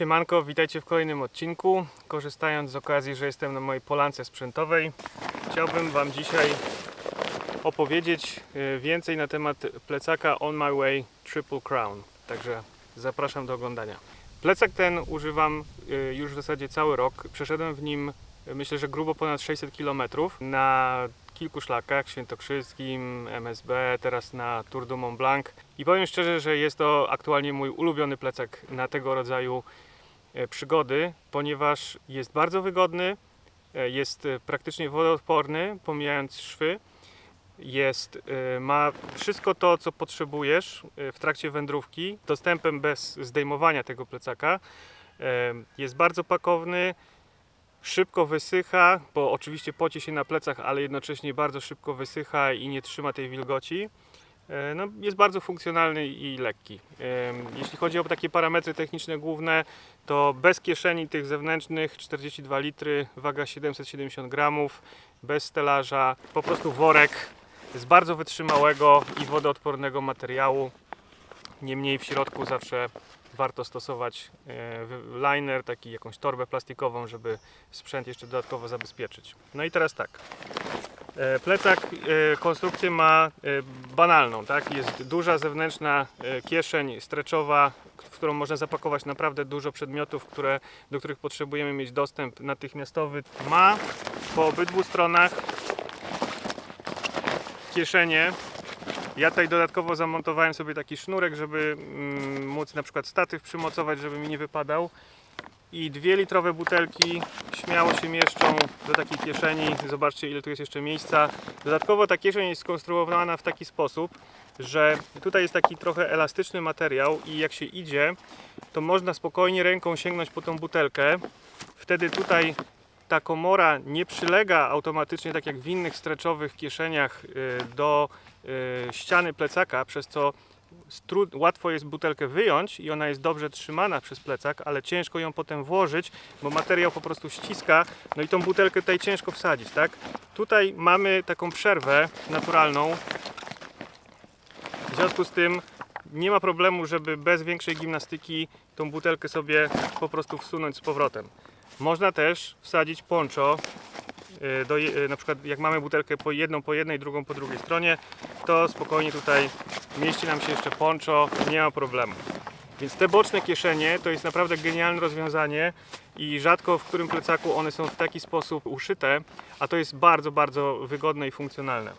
Siemanko, witajcie w kolejnym odcinku. Korzystając z okazji, że jestem na mojej polance sprzętowej, chciałbym Wam dzisiaj opowiedzieć e, więcej na temat plecaka On My Way Triple Crown. Także zapraszam do oglądania. Plecak ten używam e, już w zasadzie cały rok. Przeszedłem w nim e, myślę, że grubo ponad 600 km na kilku szlakach, świętokrzyskim, MSB, teraz na Tour du Mont Blanc. I powiem szczerze, że jest to aktualnie mój ulubiony plecak na tego rodzaju przygody, ponieważ jest bardzo wygodny, e, jest e, praktycznie wodoodporny, pomijając szwy. Jest, e, ma wszystko to, co potrzebujesz e, w trakcie wędrówki, dostępem bez zdejmowania tego plecaka. E, Jest bardzo pakowny, szybko wysycha, bo oczywiście poci się na plecach, ale jednocześnie bardzo szybko wysycha i nie trzyma tej wilgoci. E, No, jest bardzo funkcjonalny i lekki. Em, Jeśli chodzi o takie parametry techniczne główne, to bez kieszeni tych zewnętrznych 42 litry, waga 770 gramów, bez stelaża, po prostu worek z bardzo wytrzymałego i wodoodpornego materiału. Niemniej w środku zawsze warto stosować e, liner, taki jakąś torbę plastikową, żeby sprzęt jeszcze dodatkowo zabezpieczyć. No i teraz tak. E, Plecak e, konstrukcję ma e, banalną, tak? Jest duża zewnętrzna kieszeń streczowa, w którą można zapakować naprawdę dużo przedmiotów, które, do których potrzebujemy mieć dostęp natychmiastowy. Ma po obydwu stronach kieszenie. Ja tutaj dodatkowo zamontowałem sobie taki sznurek, żeby mm, móc na przykład statyw przymocować, żeby mi nie wypadał. I dwie litrowe butelki śmiało się mieszczą do takiej kieszeni. Zobaczcie ile tu jest jeszcze miejsca. Dodatkowo ta kieszeń jest skonstruowana w taki sposób, że tutaj jest taki trochę elastyczny materiał i jak się idzie, to można spokojnie ręką sięgnąć po tą butelkę. Wtedy tutaj ta komora nie przylega automatycznie, tak jak w innych streczowych kieszeniach, y, do y, ściany plecaka, przez co łatwo jest butelkę wyjąć i ona jest dobrze trzymana przez plecak, ale ciężko ją potem włożyć, bo materiał po prostu ściska, no i tą butelkę tutaj ciężko wsadzić, tak? Tutaj mamy taką przerwę naturalną, w związku z tym nie ma problemu, żeby bez większej gimnastyki tą butelkę sobie po prostu wsunąć z powrotem. Można też wsadzić poncho, do, je- y, na przykład jak mamy butelkę po jedną po jednej, drugą po drugiej stronie, to spokojnie tutaj mieści nam się jeszcze poncho, nie ma problemu. Więc te boczne kieszenie to jest naprawdę genialne rozwiązanie i rzadko w którym plecaku one są w taki sposób uszyte, a to jest bardzo, bardzo wygodne i funkcjonalne.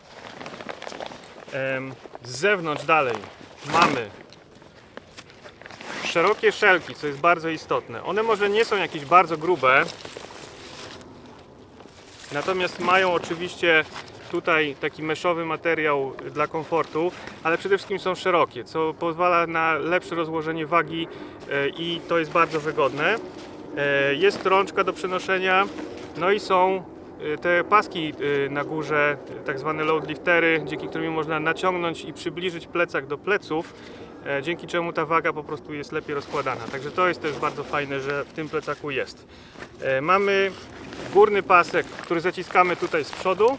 Z zewnątrz dalej mamy szerokie szelki, co jest bardzo istotne. One może nie są jakieś bardzo grube, natomiast mają oczywiście tutaj taki meszowy materiał dla komfortu, ale przede wszystkim są szerokie, co pozwala na lepsze rozłożenie wagi e, i to jest bardzo wygodne. E, Jest rączka do przenoszenia, no i są e, te paski na górze, tak zwane load liftery, dzięki którym można naciągnąć i przybliżyć plecak do pleców, dzięki czemu ta waga po prostu jest lepiej rozkładana. Także to jest też bardzo fajne, że w tym plecaku jest. E, Mamy górny pasek, który zaciskamy tutaj z przodu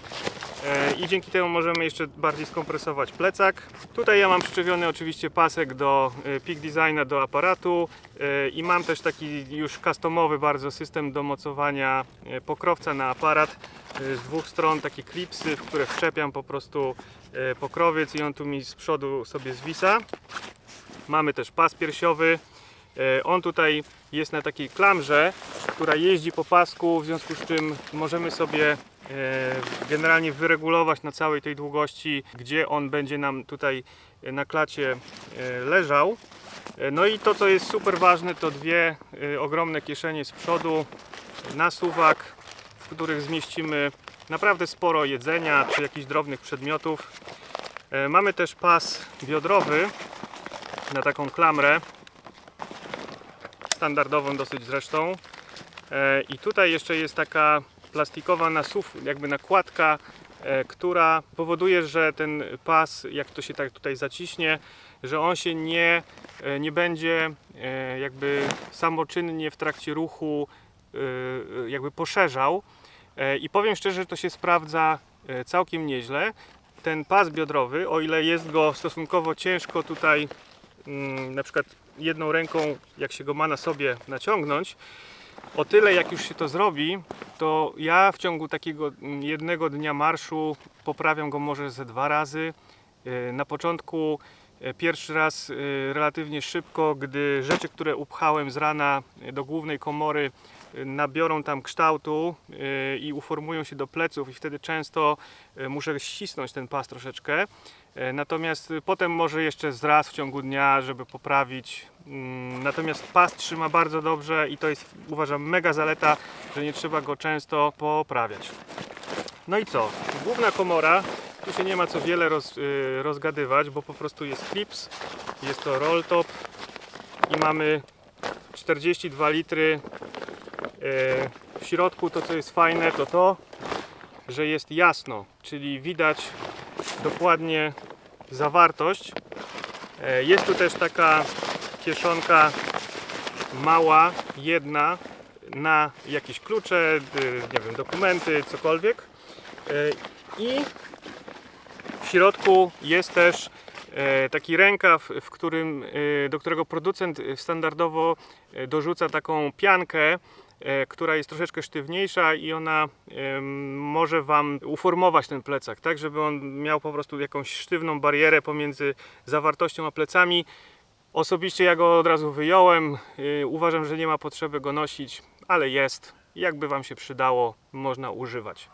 e, i dzięki temu możemy jeszcze bardziej skompresować plecak. Tutaj ja mam przyczepiony oczywiście pasek do e, Peak Designa do aparatu e, i mam też taki już customowy bardzo system do mocowania e, pokrowca na aparat e, z dwóch stron takie klipsy, w które wszczepiam po prostu e, pokrowiec i on tu mi z przodu sobie zwisa. Mamy też pas piersiowy. E, On tutaj jest na takiej klamrze, która jeździ po pasku, w związku z czym możemy sobie e, generalnie wyregulować na całej tej długości, gdzie on będzie nam tutaj e, na klacie leżał. No i to, co jest super ważne, to dwie ogromne kieszenie z przodu na suwak, w których zmieścimy naprawdę sporo jedzenia czy jakichś drobnych przedmiotów. Mamy też pas biodrowy na taką klamrę, standardową dosyć zresztą. E, I tutaj jeszcze jest taka plastikowa nasów, jakby nakładka, e, która powoduje, że ten pas, jak to się tak tutaj zaciśnie, że on się nie, e, nie będzie jakby samoczynnie w trakcie ruchu jakby poszerzał. I powiem szczerze, że to się sprawdza całkiem nieźle. Ten pas biodrowy, o ile jest go stosunkowo ciężko tutaj na przykład jedną ręką, jak się go ma na sobie, naciągnąć. O tyle, jak już się to zrobi, to ja w ciągu takiego mm, jednego dnia marszu poprawiam go może ze dwa razy. Yy, Na początku e, pierwszy raz yy, relatywnie szybko, gdy rzeczy, które upchałem z rana do głównej komory, nabiorą tam kształtu i uformują się do pleców, i wtedy często muszę ścisnąć ten pas troszeczkę. E, Natomiast y, potem może jeszcze z raz w ciągu dnia, żeby poprawić. Mm, Natomiast pas trzyma bardzo dobrze i to jest uważam mega zaleta, że nie trzeba go często poprawiać. No i co? Główna komora, tu się nie ma co wiele roz, y, rozgadywać, bo po prostu jest clips, jest to roll top i mamy 42 litry. E, W środku to co jest fajne to to, że jest jasno, czyli widać dokładnie zawartość. E, Jest tu też taka kieszonka mała, jedna na jakieś klucze, y, nie wiem, dokumenty, cokolwiek. E, I w środku jest też e, taki rękaw, w którym, e, do którego producent standardowo e, dorzuca taką piankę, e, która jest troszeczkę sztywniejsza i ona może Wam uformować ten plecak, tak żeby on miał po prostu jakąś sztywną barierę pomiędzy zawartością a plecami. Osobiście ja go od razu wyjąłem. Yy, uważam, że nie ma potrzeby go nosić, ale jest. Jakby Wam się przydało, można używać.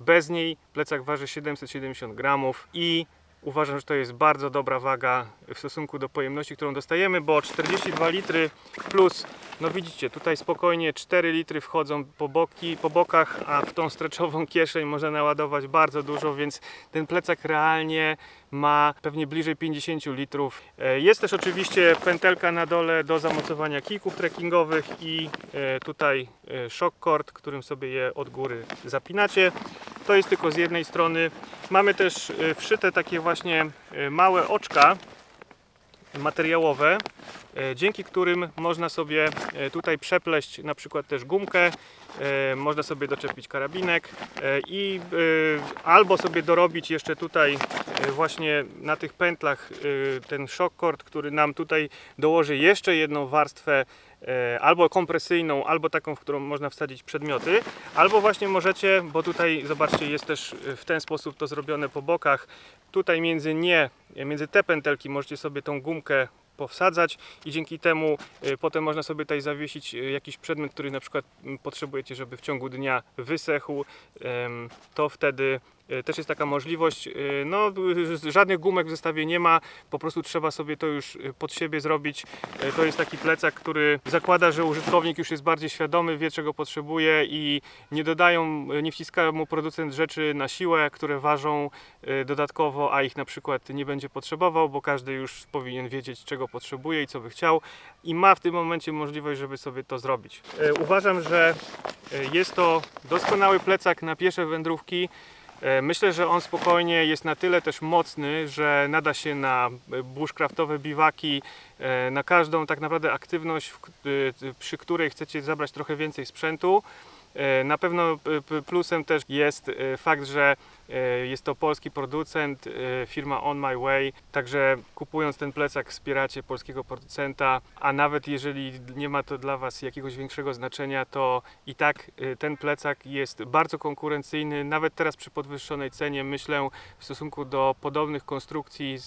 Bez niej plecak waży 770 gramów i uważam, że to jest bardzo dobra waga w stosunku do pojemności, którą dostajemy, bo 42 litry plus, no widzicie, tutaj spokojnie 4 litry wchodzą po, boki, po bokach, a w tą streczową kieszeń można naładować bardzo dużo, więc ten plecak realnie ma pewnie bliżej 50 litrów. E, Jest też oczywiście pętelka na dole do zamocowania kijków trekkingowych i e, tutaj e, shock cord, którym sobie je od góry zapinacie. To jest tylko z jednej strony. Mamy też wszyte takie właśnie małe oczka materiałowe, e, dzięki którym można sobie e, tutaj przepleść na przykład też gumkę, e, można sobie doczepić karabinek i albo sobie dorobić jeszcze tutaj właśnie na tych pętlach ten shock cord, który nam tutaj dołoży jeszcze jedną warstwę albo kompresyjną, albo taką, w którą można wsadzić przedmioty, albo właśnie możecie, bo tutaj zobaczcie jest też e, w ten sposób to zrobione po bokach, tutaj między nie, między te pętelki możecie sobie tą gumkę powsadzać i dzięki temu potem można sobie tutaj zawiesić jakiś przedmiot, który na przykład potrzebujecie, żeby w ciągu dnia wysechł, to wtedy też jest taka możliwość. Y, No, żadnych gumek w zestawie nie ma, po prostu trzeba sobie to już y, pod siebie zrobić. To jest taki plecak, który zakłada, że użytkownik już jest bardziej świadomy, wie czego potrzebuje i nie dodają, nie wciska mu producent rzeczy na siłę, które ważą dodatkowo, a ich na przykład nie będzie potrzebował, bo każdy już powinien wiedzieć czego potrzebuje i co by chciał i ma w tym momencie możliwość, żeby sobie to zrobić. Uważam, że jest to doskonały plecak na piesze wędrówki. E, Myślę, że on spokojnie jest na tyle też mocny, że nada się na bushcraftowe biwaki, e, na każdą tak naprawdę aktywność, e, przy której chcecie zabrać trochę więcej sprzętu. E, Na pewno p- plusem też jest e, fakt, że e, jest to polski producent, e, firma On My Way, także kupując ten plecak wspieracie polskiego producenta, a nawet jeżeli nie ma to dla Was jakiegoś większego znaczenia, to i tak e, ten plecak jest bardzo konkurencyjny, nawet teraz przy podwyższonej cenie, myślę w stosunku do podobnych konstrukcji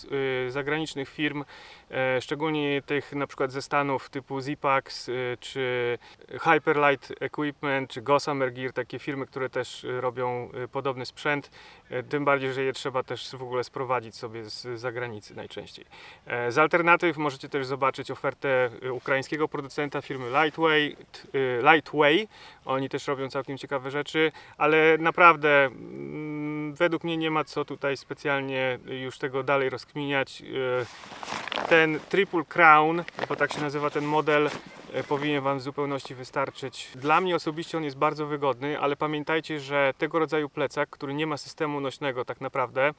e, zagranicznych firm, e, szczególnie tych na przykład ze Stanów typu Zipax, e, czy Hyperlight Equipment, czy Gossamer Gear, takie firmy, które też e, robią e, podobny sprzęt, e, tym bardziej, że je trzeba też w ogóle sprowadzić sobie z zagranicy najczęściej. E, Z alternatyw możecie też zobaczyć ofertę e, ukraińskiego producenta firmy Lightweight, e, Lightway. Oni też robią całkiem ciekawe rzeczy, ale naprawdę mm, według mnie nie ma co tutaj specjalnie już tego dalej rozkminiać. Ten Triple Crown, bo tak się nazywa ten model, e, powinien Wam w zupełności wystarczyć. Dla mnie osobiście on jest bardzo wygodny, ale pamiętajcie, że tego rodzaju plecak, który nie ma systemu nośnego tak naprawdę,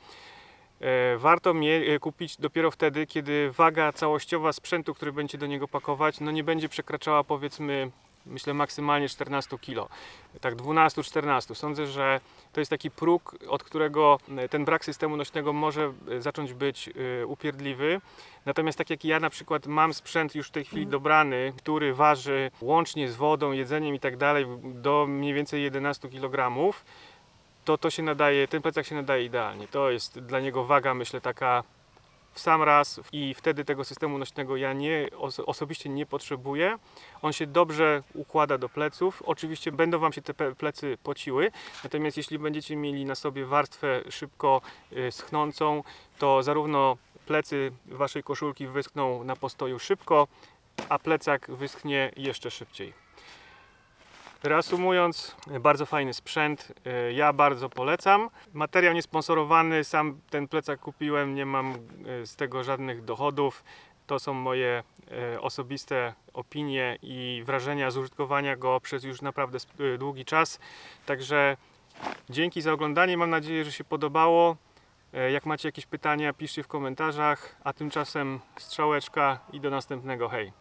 e, warto mie- e, kupić dopiero wtedy, kiedy waga całościowa sprzętu, który będziecie do niego pakować, no nie będzie przekraczała powiedzmy myślę maksymalnie 14 kg. Tak 12-14. Sądzę, że to jest taki próg, od którego e, ten brak systemu nośnego może e, zacząć być e, upierdliwy. Natomiast tak jak ja na przykład mam sprzęt już w tej chwili dobrany, który waży łącznie z wodą, jedzeniem i tak dalej do mniej więcej 11 kg, to to się nadaje, ten plecak się nadaje idealnie. To jest dla niego waga, myślę, taka w sam raz i wtedy tego systemu nośnego ja nie, oso- osobiście nie potrzebuję. On się dobrze układa do pleców. Oczywiście będą Wam się te plecy pociły, natomiast jeśli będziecie mieli na sobie warstwę szybko y, schnącą, to zarówno plecy Waszej koszulki wyschną na postoju szybko, a plecak wyschnie jeszcze szybciej. Reasumując, bardzo fajny sprzęt, y, ja bardzo polecam. Materiał niesponsorowany, sam ten plecak kupiłem, nie mam y, z tego żadnych dochodów. To są moje y, osobiste opinie i wrażenia z użytkowania go przez już naprawdę długi czas. Także dzięki za oglądanie, mam nadzieję, że się podobało. Jak macie jakieś pytania, piszcie w komentarzach, a tymczasem strzałeczka i do następnego. Hej!